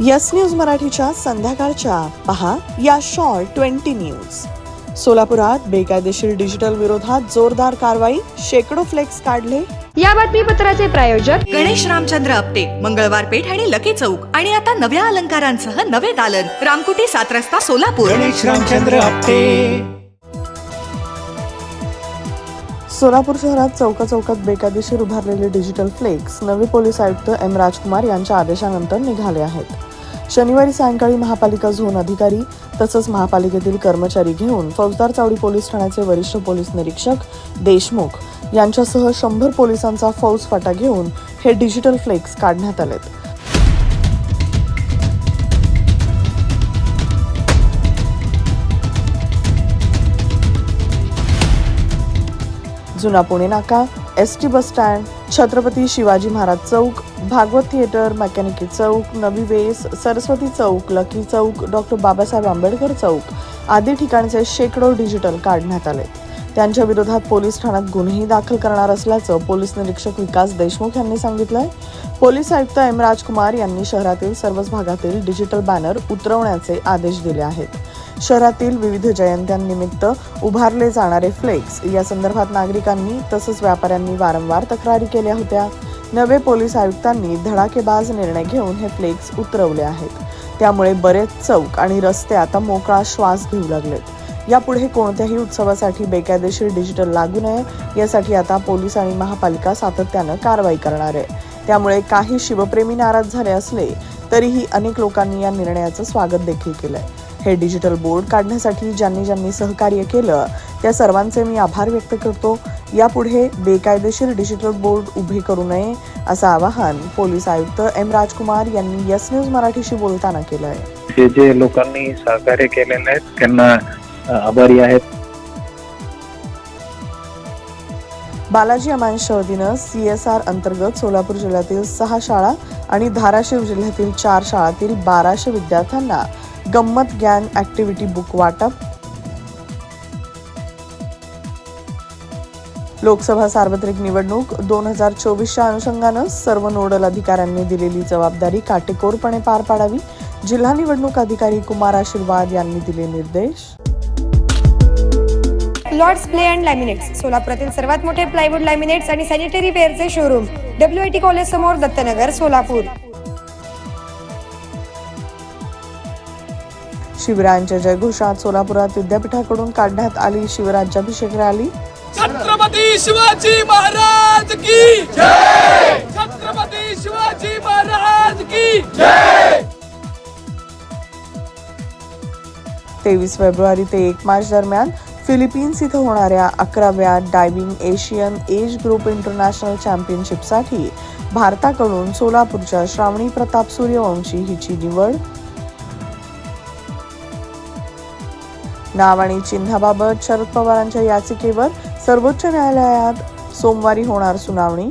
Yes news मराठीच्या संध्याकाळच्या. पहा या शॉर्ट ट्वेंटी न्यूज. सोलापुरात बेकायदेशीर डिजिटल विरोधात जोरदार कारवाई. शेकडो फ्लेक्स काढले. या बातमीपत्राचे प्रायोजक गणेश रामचंद्र आपटे मंगळवार पेठ आणि लकी चौक. आणि आता नव्या अलंकारांसह नवे दालन. रामकुटी सात रस्ता सोलापूर. गणेश रामचंद्र आपटे. सोलापूर शहरात चौका चौकात बेकायदेशीर उभारलेले डिजिटल फ्लेक्स नवे पोलीस आयुक्त एम राजकुमार यांच्या आदेशानंतर निघाले आहेत. शनिवारी सायंकाळी महापालिका झोन अधिकारी तसंच महापालिकेतील कर्मचारी घेऊन फौजदार चावडी पोलीस ठाण्याचे वरिष्ठ पोलीस निरीक्षक देशमुख यांच्यासह शंभर पोलिसांचा फौज फाटा घेऊन हे डिजिटल फ्लेक्स काढण्यात आलेत. जुना पुणे नाका S T bus stand Chhatrapati Shivaji Maharaj चौक भागवत थिएटर मेकॅनिकी चौक नवी वेस सरस्वती चौक लकी चौक डॉक्टर बाबासाहेब आंबेडकर चौक आदी ठिकाणचे शेकडो डिजिटल काढण्यात आले. त्यांच्या विरोधात पोलीस ठाण्यात गुन्हेही दाखल करणार असल्याचं पोलीस निरीक्षक विकास देशमुख यांनी सांगितलंय. पोलीस आयुक्त एम राजकुमार यांनी शहरातील सर्वच भागातील डिजिटल बॅनर उतरवण्याचे आदेश दिले आहेत. शहरातील विविध जयंत्यांनिमित्त उभारले जाणारे फ्लेक्स. या संदर्भात नागरिकांनी तसंच व्यापाऱ्यांनी वारंवार तक्रारी केल्या होत्या. नवे पोलीस आयुक्तांनी धडाकेबाज निर्णय घेऊन हे फ्लेक्स उतरवले आहेत. त्यामुळे बरेच चौक आणि रस्ते आता मोकळा श्वास घेऊ लागलेत. यापुढे कोणत्याही उत्सवासाठी बेकायदेशीर डिजिटल लागू नये यासाठी आता पोलीस आणि महापालिका सातत्यानं कारवाई करणार आहे. त्यामुळे काही शिवप्रेमी नाराज झाले असले तरीही अनेक लोकांनी या निर्णयाचं स्वागत देखील केलंय. हे डिजिटल बोर्ड काढण्यासाठी ज्यांनी ज्यांनी सहकार्य केलं त्या सर्वांचे मी आभार व्यक्त करतो. यापुढे बेकायदेशीर डिजिटल बोर्ड उभे करू नये असं आवाहन पोलीस आयुक्त एम राजकुमार यांनी यस न्यूज मराठीशी बोलताना केलं आहे जे जे लोकांनी सहकार्य केलेलं आहे त्यांना आभारी आहेत. बालाजी अमांशच्या वतीनं सी एस आर अंतर्गत सोलापूर जिल्ह्यातील सहा शाळा आणि धाराशिव जिल्ह्यातील चार शाळातील बाराशे विद्यार्थ्यांना गंमत ज्ञान ऍक्टिव्हिटी बुक वाटप. लोकसभा सार्वत्रिक निवडणूक दोन हजार चोवीसच्या अनुषंगानं सर्व नोडल अधिकाऱ्यांनी दिलेली जबाबदारी काटेकोरपणे पार पाडावी. जिल्हा निवडणूक अधिकारी कुमार आशीर्वाद यांनी दिले निर्देश. लॉर्ड्स प्ले अँड लॅमिनेट्स सोलापुरातील सर्वात मोठे प्लायवूड लॅमिनेट्स आणि sanitary वेअरचे showroom W I T college समोर दत्तनगर सोलापूर. शिवरायांच्या जयघोषात सोलापुरात विद्यापीठाकडून काढण्यात आली शिवराज्याभिषेक रॅली. छत्रपती शिवाजी महाराज की जय! छत्रपती शिवाजी महाराज की जय! तेवीस फेब्रुवारी ते एक मार्च दरम्यान फिलिपिन्स इथं होणाऱ्या अकराव्या diving Asian age group international चॅम्पियनशिपसाठी भारताकडून सोलापूरच्या श्रावणी प्रताप सूर्यवंशी हिची निवड. नाव आणि चिन्हाबाबत शरद पवारांच्या याचिकेवर सर्वोच्च न्यायालयात सोमवारी होणार सुनावणी.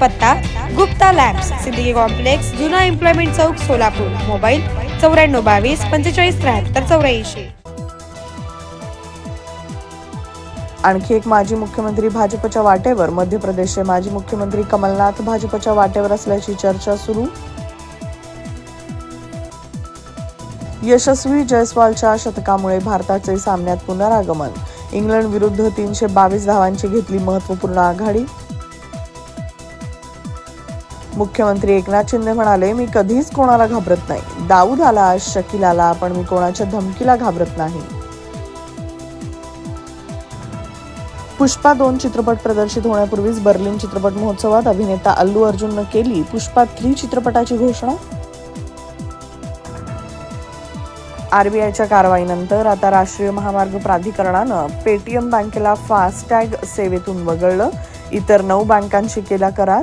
पत्ता गुप्ता लॅब्स सिद्दीकी कॉम्प्लेक्स जुना एम्प्लॉयमेंट चौक सोलापूर. मोबाईल चौऱ्याण्णव बावीस पंचेचाळीस त्र्याहत्तर चौऱ्याऐंशी. आणखी एक माजी मुख्यमंत्री भाजपच्या वाटेवर मध्य प्रदेशचे माजी मुख्यमंत्री कमलनाथ भाजपच्या वाटेवर असल्याची चर्चा सुरू. यशस्वी जयस्वालच्या शतकामुळे भारताचे सामन्यात पुनरागमन. इंग्लंड विरुद्ध तीनशे बावीस धावांची घेतली महत्त्वपूर्ण आघाडी. मुख्यमंत्री एकनाथ शिंदे म्हणाले मी कधीच कोणाला घाबरत नाही. दाऊद आला शकील आला पण मी कोणाच्या धमकीला घाबरत नाही. पुष्पा दोन चित्रपट प्रदर्शित होण्यापूर्वीच बर्लिन चित्रपट महोत्सवात अभिनेता अल्लू अर्जुननं केली. पुष्पा थ्री चित्रपटाची घोषणा? आरबीआयच्या कारवाईनंतर आता राष्ट्रीय महामार्ग प्राधिकरणानं पेटीएम बँकेला फास्टॅग सेवेतून वगळलं. इतर नऊ बँकांशी केला करार.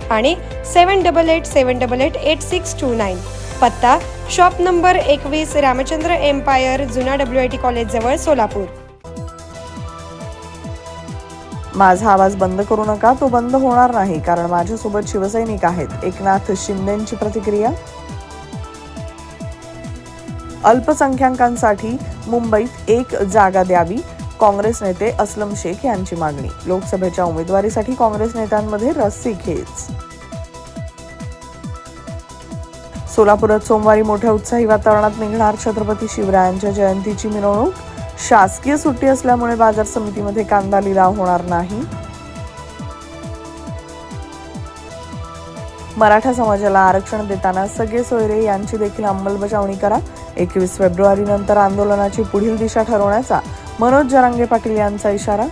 आणि seven double eight seven double eight eight six two nine पत्ता शॉप नंबर एकवीस रामचंद्र एम्पायर जुना डब्ल्यू आय टी कॉलेज जवळ सोलापूर. माझा आवाज बंद करू नका. तो बंद होणार नाही कारण माझ्यासोबत शिवसैनिक आहेत. एकनाथ शिंदेची प्रतिक्रिया? अल्पसंख्याकांसाठी मुंबईत एक जागा द्यावी. काँग्रेस नेते असलम शेख यांची मागणी. लोकसभेच्या उमेदवारीसाठी काँग्रेस नेत्यांमध्ये रस्सी खेच. सोलापुरात सोमवारी मोठ्या उत्साही वातावरणात निघणार छत्रपती शिवरायांच्या जयंतीची मिरवणूक. शासकीय सुट्टी असल्यामुळे बाजार समितीमध्ये कांदा लिलाव होणार नाही. मराठा समाजाला आरक्षण देताना सगळे सोयरे यांची देखील अंमलबजावणी करा. एकवीस फेब्रुवारी नंतर आंदोलनाची पुढील दिशा ठरवण्याचा मनोज जरांगे पाटील यांचा इशारा.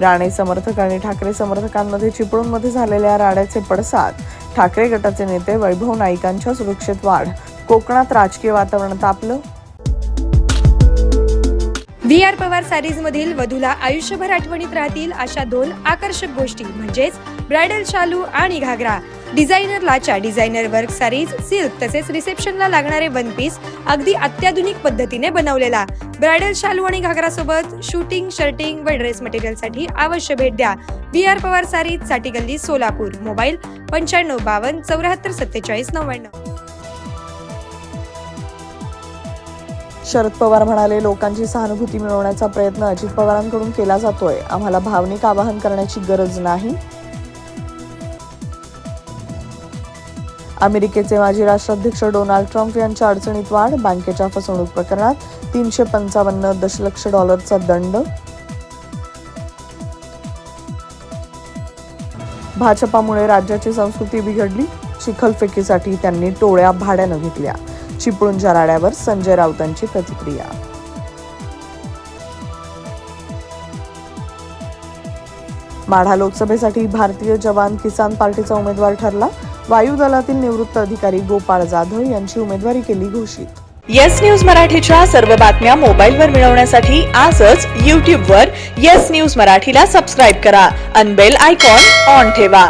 राणे समर्थक आणि ठाकरे समर्थकांमध्ये चिपळूणमध्ये झालेल्या राड्याचे पडसाद ठाकरे गटाचे नेते वैभव नाईकांच्या सुरक्षेत वाढ कोकणात राजकीय वातावरण तापलं. व्ही आर पवार सॅरीज मधील वधूला आयुष्यभर आठवणीत राहतील अशा दोन आकर्षक गोष्टी म्हणजेच ब्रायडल शालू आणि घागरा. डिझायनर लाचा डिझायनर वर्क सारीज सिल्क तसेच रिसेप्शनला लागणारे वन पीस अगदी अत्याधुनिक पद्धतीने बनवलेला. ब्रायडल शालू आणि घागरा सोबत शूटिंग शर्टिंग व ड्रेस मटेरियलसाठी अवश्य भेट द्या. बी आर पवार सारीजसाठी गल्ली सोलापूर. मोबाईल पंच्याण्णव बावन्न चौऱ्याहत्तर सत्तेचाळीस नव्याण्णव. शरद पवार म्हणाले लोकांची सहानुभूती मिळवण्याचा प्रयत्न अजित पवारांकडून केला जातोय. आम्हाला भावनिक आवाहन करण्याची गरज नाही. अमेरिकेचे माजी राष्ट्राध्यक्ष डोनाल्ड ट्रम्प यांच्या अडचणीत वाढ बँकेच्या फसवणूक प्रकरणात तीनशे पंचावन्न दशलक्ष डॉलरचा दंड. भाजपामुळे राज्याची संस्कृती बिघडली चिखलफेकीसाठी त्यांनी टोळ्या भाड्यानं घेतल्या. चिपळूणच्या राड्यावर संजय राऊतांची प्रतिक्रिया. माढा लोकसभेसाठी भारतीय जवान किसान पार्टीचा उमेदवार ठरला. वायुदलातील निवृत्त अधिकारी गोपाळ जाधव यांची उमेदवारी केली घोषित. येस न्यूज मराठीच्या सर्व बातम्या मोबाईलवर मिळवण्यासाठी आजच यूट्यूबवर येस न्यूज मराठीला सबस्क्राईब करा. अनबेल आयकॉन ऑन ठेवा.